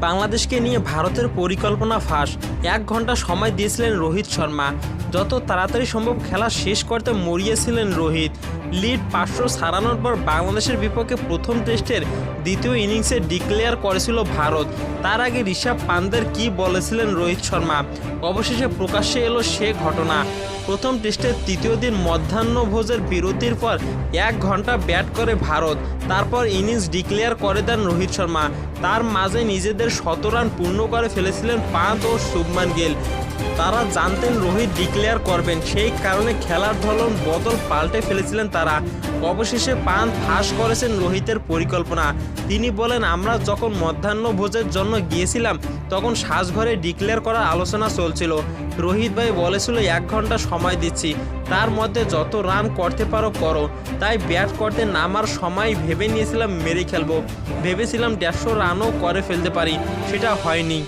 বাংলাদেশকে নিয়ে ভারতের পরিকল্পনা ফাঁস। এক ঘণ্টা সময় দিয়েছিলেন রোহিত শর্মা। যত তাড়াতাড়ি সম্ভব খেলা শেষ করতে মরিয়েছিলেন রোহিত। লিড পাঁচশো সারানোর পর বাংলাদেশের বিপক্ষে প্রথম টেস্টের দ্বিতীয় ইনিংসে ডিক্লেয়ার করেছিল ভারত। তার আগে ঋষভ পান্তের কি বলেছিলেন রোহিত শর্মা? অবশেষে প্রকাশ্যে এলো সে ঘটনা। প্রথম টেস্টের তৃতীয় দিন মধ্যাহ্নভোজের বিরতির পর এক ঘণ্টা ব্যাট করে ভারত। তারপর ইনিংস ডিক্লেয়ার করে দেন রোহিত শর্মা। তার মাঝে নিজেদের শত রান পূর্ণ করে ফেলেছিলেন পাঁচ ও শুভমান গিল। তারা জানতেন রোহিত ডিক্লেয়ার করবেন। সেই কারণে খেলার ধরন বদল পাল্টে ফেলেছিলেন তারা। অবশেষে পান ফাঁস করেছেন রোহিতের পরিকল্পনা। তিনি বলেন, আমরা যখন মধ্যাহ্ন ভোজের জন্য গিয়েছিলাম, তখন সাজঘরে ডিক্লেয়ার করার আলোচনা চলছিল। রোহিত ভাই বলেছিল, এক ঘণ্টা সময় দিচ্ছি। তার মধ্যে যত রান করতে পারো, করো। তাই ব্যাট করতে নামার সময় ভেবে নিয়েছিলাম মেরে খেলব। ভেবেছিলাম দেড়শো রানও করে ফেলতে পারি। সেটা হয়নি।